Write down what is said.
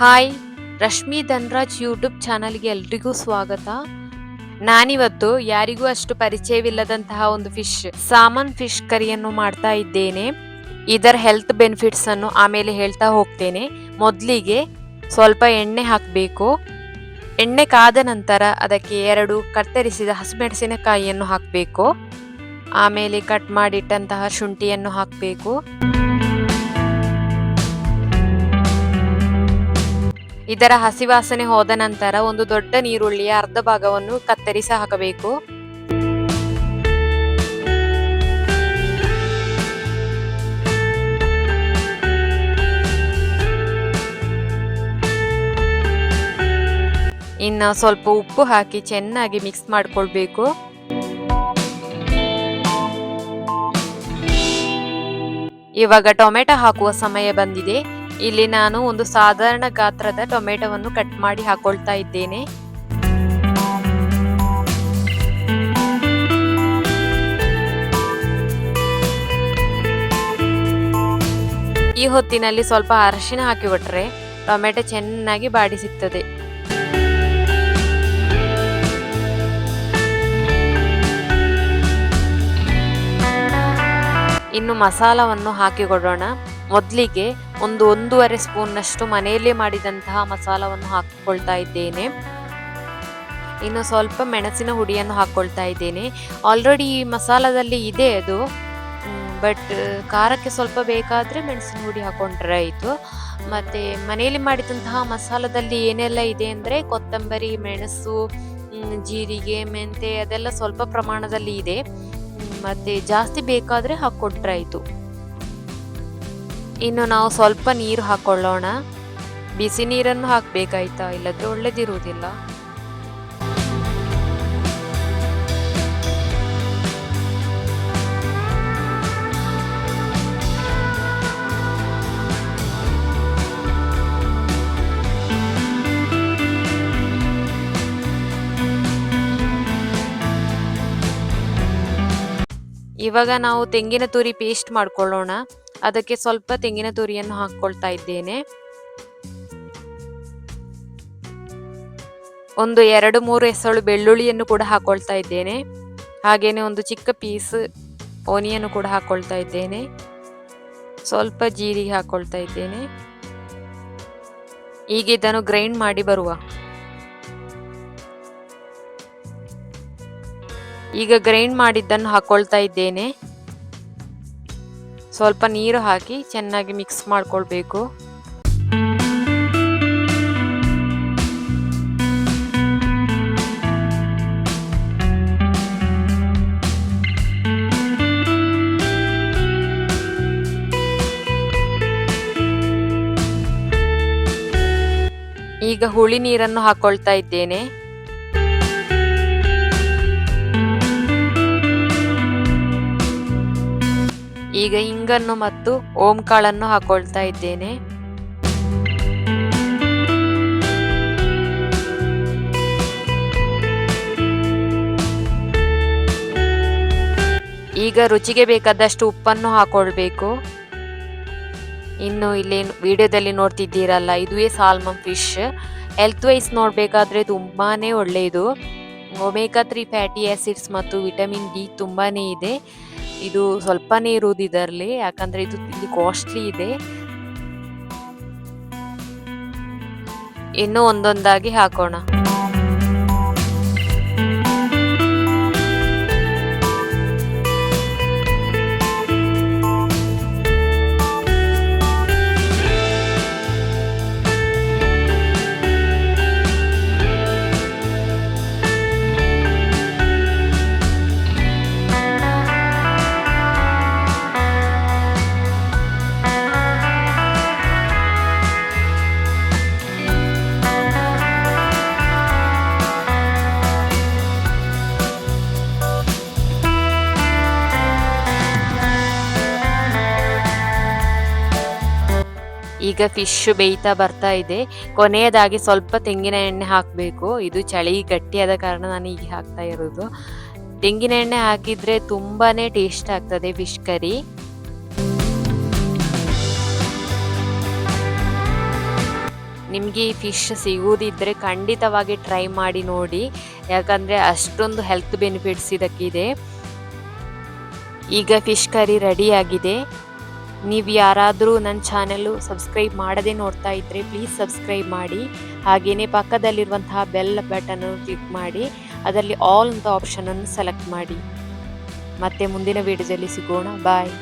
Hi, Rashmi Dhanraj YouTube ಚಾನಲ್ಗೆ ಎಲ್ರಿಗೂ ಸ್ವಾಗತ. ನಾನಿವತ್ತು ಯಾರಿಗೂ ಅಷ್ಟು ಪರಿಚಯವಿಲ್ಲದಂತಹ ಒಂದು ಫಿಶ್, ಸಾಮನ್ ಫಿಶ್ ಕರಿಯನ್ನು ಮಾಡ್ತಾ ಇದ್ದೇನೆ. ಇದರ ಹೆಲ್ತ್ ಬೆನಿಫಿಟ್ಸ್ ಅನ್ನು ಆಮೇಲೆ ಹೇಳ್ತಾ ಹೋಗ್ತೇನೆ. ಮೊದಲಿಗೆ ಸ್ವಲ್ಪ ಎಣ್ಣೆ ಹಾಕಬೇಕು. ಎಣ್ಣೆ ಕಾದ ನಂತರ ಅದಕ್ಕೆ ಎರಡು ಕತ್ತರಿಸಿದ ಹಸಿಮೆಣಸಿನಕಾಯಿಯನ್ನು ಹಾಕಬೇಕು. ಆಮೇಲೆ ಕಟ್ ಮಾಡಿಟ್ಟಂತಹ ಶುಂಠಿಯನ್ನು ಹಾಕಬೇಕು. ಇದರ ಹಸಿವಾಸನೆ ಹೋದ ನಂತರ ಒಂದು ದೊಡ್ಡ ನೀರುಳ್ಳಿಯ ಅರ್ಧ ಭಾಗವನ್ನು ಕತ್ತರಿಸಿ ಹಾಕಬೇಕು. ಇನ್ನು ಸ್ವಲ್ಪ ಉಪ್ಪು ಹಾಕಿ ಚೆನ್ನಾಗಿ ಮಿಕ್ಸ್ ಮಾಡಿಕೊಳ್ಬೇಕು. ಇವಾಗ ಟೊಮೆಟೊ ಹಾಕುವ ಸಮಯ ಬಂದಿದೆ. ಇಲ್ಲಿ ನಾನು ಒಂದು ಸಾಧಾರಣ ಗಾತ್ರದ ಟೊಮೆಟೊವನ್ನು ಕಟ್ ಮಾಡಿ ಹಾಕೊಳ್ತಾ ಇದ್ದೇನೆ. ಈ ಹೊತ್ತಿನಲ್ಲಿ ಸ್ವಲ್ಪ ಅರಶಿನ ಹಾಕಿಬಿಟ್ರೆ ಟೊಮೆಟೊ ಚೆನ್ನಾಗಿ ಬಾಡಿ ಸಿಗ್ತದೆ. ಇನ್ನು ಮಸಾಲವನ್ನು ಹಾಕಿಕೊಡೋಣ ಮೊದಲಿಗೆ ಒಂದು ಒಂದೂವರೆ ಸ್ಪೂನ್ನಷ್ಟು ಮನೆಯಲ್ಲೇ ಮಾಡಿದಂತಹ ಮಸಾಲವನ್ನು ಹಾಕಿಕೊಳ್ತಾ ಇದ್ದೇನೆ. ಇನ್ನು ಸ್ವಲ್ಪ ಮೆಣಸಿನ ಹುಡಿಯನ್ನು ಹಾಕ್ಕೊಳ್ತಾ ಇದ್ದೇನೆ. ಆಲ್ರೆಡಿ ಈ ಮಸಾಲದಲ್ಲಿ ಇದೆ ಅದು. ಬಟ್ ಖಾರಕ್ಕೆ ಸ್ವಲ್ಪ ಬೇಕಾದರೆ ಮೆಣಸಿನ ಹುಡಿ ಹಾಕ್ಕೊಂಡ್ರೆ ಆಯಿತು. ಮತ್ತು ಮನೆಯಲ್ಲಿ ಮಾಡಿದಂತಹ ಮಸಾಲದಲ್ಲಿ ಏನೆಲ್ಲ ಇದೆ ಅಂದರೆ ಕೊತ್ತಂಬರಿ, ಮೆಣಸು ಜೀರಿಗೆ, ಮೆಂತೆ ಅದೆಲ್ಲ ಸ್ವಲ್ಪ ಪ್ರಮಾಣದಲ್ಲಿ ಇದೆ. ಮತ್ತು ಜಾಸ್ತಿ ಬೇಕಾದರೆ ಹಾಕ್ಕೊಟ್ರೆ ಆಯಿತು. ಇನ್ನು ನಾವು ಸ್ವಲ್ಪ ನೀರು ಹಾಕೊಳ್ಳೋಣ. ಬಿಸಿ ನೀರನ್ನು ಹಾಕಬೇಕಾಯ್ತಾ? ಇಲ್ಲದ್ರೆ ಒಳ್ಳೇದಿರುವುದಿಲ್ಲ. ಇವಾಗ ನಾವು ತೆಂಗಿನ ತುರಿ ಪೇಸ್ಟ್ ಮಾಡ್ಕೊಳ್ಳೋಣ. ಅದಕ್ಕೆ ಸ್ವಲ್ಪ ತೆಂಗಿನ ತುರಿಯನ್ನು ಹಾಕ್ಕೊಳ್ತಾ ಇದ್ದೇನೆ. ಒಂದು ಎರಡು ಮೂರು ಎಸಳು ಬೆಳ್ಳುಳ್ಳಿಯನ್ನು ಕೂಡ ಹಾಕೊಳ್ತಾ ಇದ್ದೇನೆ. ಹಾಗೇನೆ ಒಂದು ಚಿಕ್ಕ ಪೀಸ್ ಓನಿಯನ್ನು ಕೂಡ ಹಾಕೊಳ್ತಾ ಇದ್ದೇನೆ. ಸ್ವಲ್ಪ ಜೀರಿಗೆ ಹಾಕೊಳ್ತಾ ಇದ್ದೇನೆ. ಈಗ ಇದನ್ನು ಗ್ರೈಂಡ್ ಮಾಡಿ ಬರುವ. ಈಗ ಗ್ರೈಂಡ್ ಮಾಡಿದ್ದನ್ನು ಹಾಕೊಳ್ತಾ ಇದ್ದೇನೆ. ಸ್ವಲ್ಪ ನೀರು ಹಾಕಿ ಚೆನ್ನಾಗಿ ಮಿಕ್ಸ್ ಮಾಡ್ಕೊಳ್ಬೇಕು. ಈಗ ಹುಳಿ ನೀರನ್ನು ಹಾಕೊಳ್ತಾ ಇದ್ದೇನೆ. ಈಗ ಇಂಗನ್ನು ಮತ್ತು ಓಂ ಕಾಳನ್ನು ಹಾಕೊಳ್ತಾ ಇದ್ದೇನೆ. ಈಗ ರುಚಿಗೆ ಬೇಕಾದಷ್ಟು ಉಪ್ಪನ್ನು ಹಾಕೊಳ್ಬೇಕು. ಇನ್ನು ಇಲ್ಲಿ ವಿಡಿಯೋದಲ್ಲಿ ನೋಡ್ತಿದ್ದೀರಲ್ಲ, ಇದುವೇ ಸಾಲ್ಮನ್ ಫಿಶ್. ಹೆಲ್ತ್ ವೈಸ್ ನೋಡಬೇಕಾದ್ರೆ ತುಂಬಾ ಒಳ್ಳೆಯದು. ಒಮೇಗಾ ತ್ರೀ ಫ್ಯಾಟಿ ಆ್ಯಸಿಡ್ಸ್ ಮತ್ತು ವಿಟಮಿನ್ ಡಿ ತುಂಬಾ ಇದೆ. ಇದು ಸ್ವಲ್ಪನೇ ಇರುವುದು ಇದರಲ್ಲಿ ಯಾಕಂದ್ರೆ ಇದು ಇಲ್ಲಿ ಕಾಸ್ಟ್ಲಿ ಇದೆ. ಇನ್ನು ಒಂದೊಂದಾಗಿ ಹಾಕೋಣ. ಈಗ ಫಿಶ್ ಬೇಯ್ತಾ ಬರ್ತಾ ಇದೆ. ಕೊನೆಯದಾಗಿ ಸ್ವಲ್ಪ ತೆಂಗಿನ ಎಣ್ಣೆ ಹಾಕಬೇಕು. ಇದು ಚಳಿ ಗಟ್ಟಿಯಾದ ಕಾರಣ ನಾನು ಈಗ ಹಾಕ್ತಾ ಇರೋದು. ತೆಂಗಿನ ಎಣ್ಣೆ ಹಾಕಿದರೆ ತುಂಬಾ ಟೇಸ್ಟ್ ಆಗ್ತದೆ ಫಿಶ್ ಕರಿ ನಿಮಗೆ ಈ ಫಿಶ್ ಸಿಗುವುದಿದ್ದರೆ ಖಂಡಿತವಾಗಿ ಟ್ರೈ ಮಾಡಿ ನೋಡಿ. ಯಾಕಂದರೆ ಅಷ್ಟೊಂದು ಹೆಲ್ತ್ ಬೆನಿಫಿಟ್ಸ್ ಇದಕ್ಕಿದೆ. ಈಗ ಫಿಶ್ ಕರಿ ರೆಡಿಯಾಗಿದೆ ನೀವು ಯಾರಾದರೂ ನನ್ನ ಚಾನೆಲ್ಲು ಸಬ್ಸ್ಕ್ರೈಬ್ ಮಾಡದೆ ನೋಡ್ತಾ ಇದ್ದರೆ ಪ್ಲೀಸ್ ಸಬ್ಸ್ಕ್ರೈಬ್ ಮಾಡಿ. ಹಾಗೆಯೇ ಪಕ್ಕದಲ್ಲಿರುವಂತಹ ಬೆಲ್ ಬಟನ್ನು ಕ್ಲಿಕ್ ಮಾಡಿ. ಅದರಲ್ಲಿ ಆಲ್ ಅಂತ ಆಪ್ಷನನ್ನು ಸೆಲೆಕ್ಟ್ ಮಾಡಿ. ಮತ್ತೆ ಮುಂದಿನ ವಿಡಿಯೋದಲ್ಲಿ ಸಿಗೋಣ. ಬಾಯ್